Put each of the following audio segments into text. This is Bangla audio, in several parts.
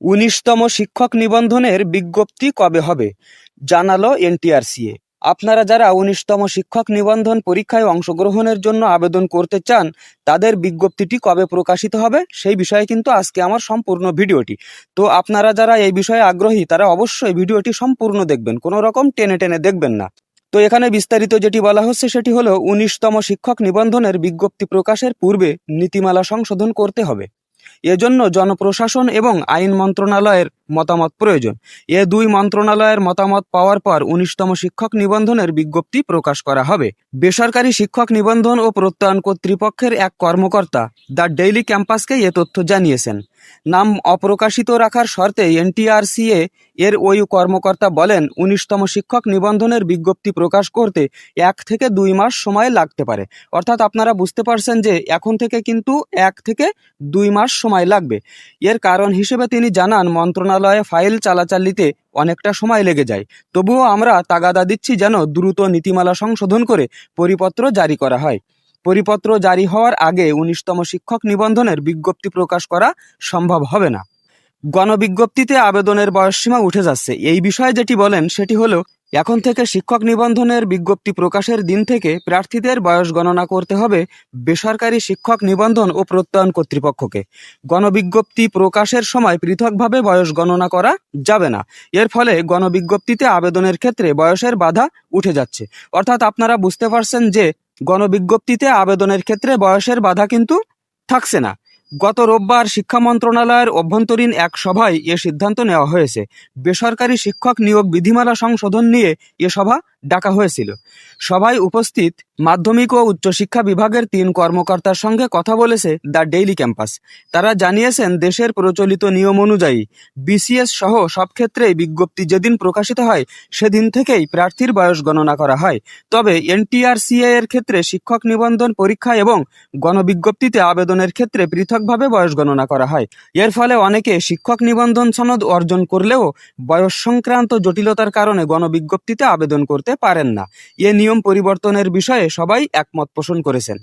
উনিশতম শিক্ষক নিবন্ধনের বিজ্ঞপ্তি কবে হবে? জানালো এনটিআরসিএ। আপনারা যারা উনিশতম শিক্ষক নিবন্ধন পরীক্ষায় অংশগ্রহণের জন্য আবেদন করতে চান, তাদের বিজ্ঞপ্তিটি কবে প্রকাশিত হবে, সেই বিষয়ে কিন্তু আজকে আমার সম্পূর্ণ ভিডিওটি। তো আপনারা যারা এই বিষয়ে আগ্রহী, তারা অবশ্যই ভিডিওটি সম্পূর্ণ দেখবেন, কোনো রকম টেনে টেনে দেখবেন না। তো এখানে বিস্তারিত যেটি বলা হচ্ছে, সেটি হলো উনিশতম শিক্ষক নিবন্ধনের বিজ্ঞপ্তি প্রকাশের পূর্বে নীতিমালা সংশোধন করতে হবে। এজন্য জনপ্রশাসন এবং আইন মন্ত্রণালয়ের মতামত প্রয়োজন। এ দুই মন্ত্রণালয়ের মতামত পাওয়ার পর উনিশতম শিক্ষক নিবন্ধনের বিজ্ঞপ্তি প্রকাশ করা হবে। বেসরকারি শিক্ষক নিবন্ধন ও প্রত্যয়ন কর্তৃপক্ষের এক কর্মকর্তা দ্য ডেইলি ক্যাম্পাসকে এ তথ্য জানিয়েছেন। নাম অপ্রকাশিত রাখার শর্তে এনটিআরসিএ এর ওই কর্মকর্তা বলেন, উনিশতম শিক্ষক নিবন্ধনের বিজ্ঞপ্তি প্রকাশ করতে এক থেকে দুই মাস সময় লাগতে পারে। অর্থাৎ আপনারা বুঝতে পারছেন যে এখন থেকে কিন্তু এক থেকে দুই মাস সময় লাগবে। এর কারণ হিসেবে তিনি জানান, মন্ত্রণালয়ে ফাইল চালাচালিতে অনেকটা সময় লেগে যায়। তবুও আমরা তাগাদা দিচ্ছি যেন দ্রুত নীতিমালা সংশোধন করে পরিপত্র জারি করা হয়। পরিপত্র জারি হওয়ার আগে উনিশতম শিক্ষক নিবন্ধনের বিজ্ঞপ্তি প্রকাশ করা সম্ভব হবে না। গণবিজ্ঞপ্তিতে আবেদনের বয়সসীমা উঠে যাচ্ছে। এই বিষয়ে যেটি বলেন, সেটি হলো, এখন থেকে শিক্ষক নিবন্ধনের বিজ্ঞপ্তি প্রকাশের দিন থেকে প্রার্থীদের বয়স গণনা করতে হবে বেসরকারি শিক্ষক নিবন্ধন ও প্রত্যয়ন কর্তৃপক্ষকে। গণবিজ্ঞপ্তি প্রকাশের সময় পৃথকভাবে বয়স গণনা করা যাবে না। এর ফলে গণবিজ্ঞপ্তিতে আবেদনের ক্ষেত্রে বয়সের বাধা উঠে যাচ্ছে। অর্থাৎ আপনারা বুঝতে পারছেন যে গণবিজ্ঞপ্তিতে আবেদনের ক্ষেত্রে বয়সের বাধা কিন্তু থাকছে না। গত রোববার শিক্ষা মন্ত্রণালয়ের অভ্যন্তরীণ এক সভায় এ সিদ্ধান্ত নেওয়া হয়েছে। বেসরকারি শিক্ষক নিয়োগ বিধিমালা সংশোধন নিয়ে এ সভা ডাকা হয়েছিল। সভায় উপস্থিত মাধ্যমিক ও উচ্চশিক্ষা বিভাগের তিন কর্মকর্তার সঙ্গে কথা বলেছে দ্য ডেইলি ক্যাম্পাস। তারা জানিয়েছেন, দেশের প্রচলিত নিয়ম অনুযায়ী বিসিএস সহ সব ক্ষেত্রেই বিজ্ঞপ্তি যেদিন প্রকাশিত হয়, সেদিন থেকেই প্রার্থীর বয়স গণনা করা হয়। তবে এনটিআরসিএ এর ক্ষেত্রে শিক্ষক নিবন্ধন পরীক্ষা এবং গণবিজ্ঞপ্তিতে আবেদনের ক্ষেত্রে পৃথকভাবে বয়স গণনা করা হয়। এর ফলে অনেকে শিক্ষক নিবন্ধন সনদ অর্জন করলেও বয়স সংক্রান্ত জটিলতার কারণে গণবিজ্ঞপ্তিতে আবেদন করতে পারেন না। এ নিয়ম পরিবর্তনের বিষয়ে সবাই একমত পোষণ করেছেন।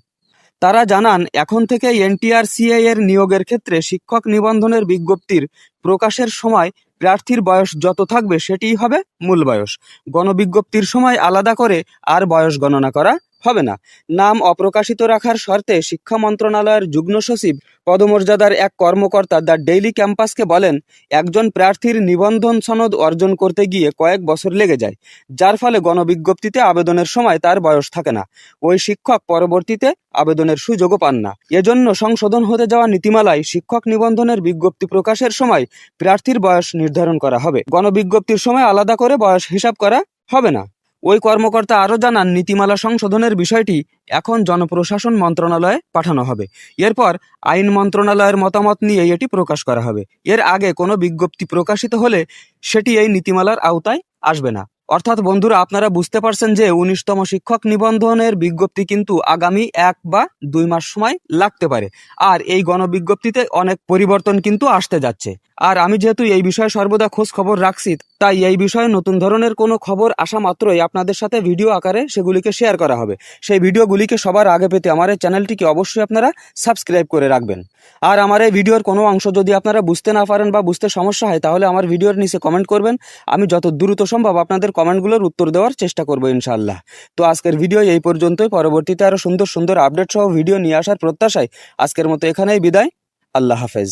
তারা জানান, এখন থেকে এনটিআরসিএ এর নিয়োগের ক্ষেত্রে শিক্ষক নিবন্ধনের বিজ্ঞপ্তির প্রকাশের সময় প্রার্থীর বয়স যত থাকবে সেটিই হবে মূল বয়স। গণবিজ্ঞপ্তির সময় আলাদা করে আর বয়স গণনা করা হবে না। নাম অপ্রকাশিত রাখার শর্তে শিক্ষা মন্ত্রণালয়ের যুগ্ম সচিব পদমর্যাদার এক কর্মকর্তা দ্য ডেইলি ক্যাম্পাসকে বলেন, একজন প্রার্থীর নিবন্ধন সনদ অর্জন করতে গিয়ে কয়েক বছর লেগে যায়, যার ফলে গণবিজ্ঞপ্তিতে আবেদনের সময় তার বয়স থাকে না। ওই শিক্ষক পরবর্তীতে আবেদনের সুযোগও পান না। এজন্য সংশোধন হতে যাওয়া নীতিমালায় শিক্ষক নিবন্ধনের বিজ্ঞপ্তি প্রকাশের সময় প্রার্থীর বয়স নির্ধারণ করা হবে। গণবিজ্ঞপ্তির সময় আলাদা করে বয়স হিসাব করা হবে না। ওই কর্মকর্তা আরও জানান, নীতিমালা সংশোধনের বিষয়টি এখন জনপ্রশাসন মন্ত্রণালয়ে পাঠানো হবে। এরপর আইন মন্ত্রণালয়ের মতামত নিয়ে এটি প্রকাশ করা হবে। এর আগে কোনো বিজ্ঞপ্তি প্রকাশিত হলে সেটি এই নীতিমালার আওতায় আসবে না। অর্থাৎ বন্ধুরা, আপনারা বুঝতে পারছেন যে উনিশতম শিক্ষক নিবন্ধনের বিজ্ঞপ্তি কিন্তু আগামী এক বা দুই মাস সময় লাগতে পারে। আর এই গণবিজ্ঞপ্তিতে অনেক পরিবর্তন কিন্তু আসতে যাচ্ছে। আর আমি যেহেতু এই বিষয়ে সর্বদা খোঁজ খবর রাখছি, তাই এই বিষয়ে নতুন ধরনের কোনো খবর আসা মাত্রই আপনাদের সাথে ভিডিও আকারে সেগুলিকে শেয়ার করা হবে। সেই ভিডিওগুলিকে সবার আগে পেতে আমার এই চ্যানেলটিকে অবশ্যই আপনারা সাবস্ক্রাইব করে রাখবেন। আর আমার এই ভিডিওর কোনো অংশ যদি আপনারা বুঝতে না পারেন বা বুঝতে সমস্যা হয়, তাহলে আমার ভিডিওর নিচে কমেন্ট করবেন। আমি যত দ্রুত সম্ভব আপনাদের কমেন্টগুলোর উত্তর দেওয়ার চেষ্টা করব ইনশাল্লাহ তো আজকের ভিডিও এই পর্যন্তই। পরবর্তীতে আরও সুন্দর সুন্দর আপডেট সহ ভিডিও নিয়ে আসার প্রত্যাশায় আজকের মতো এখানেই বিদায়। আল্লাহ হাফেজ।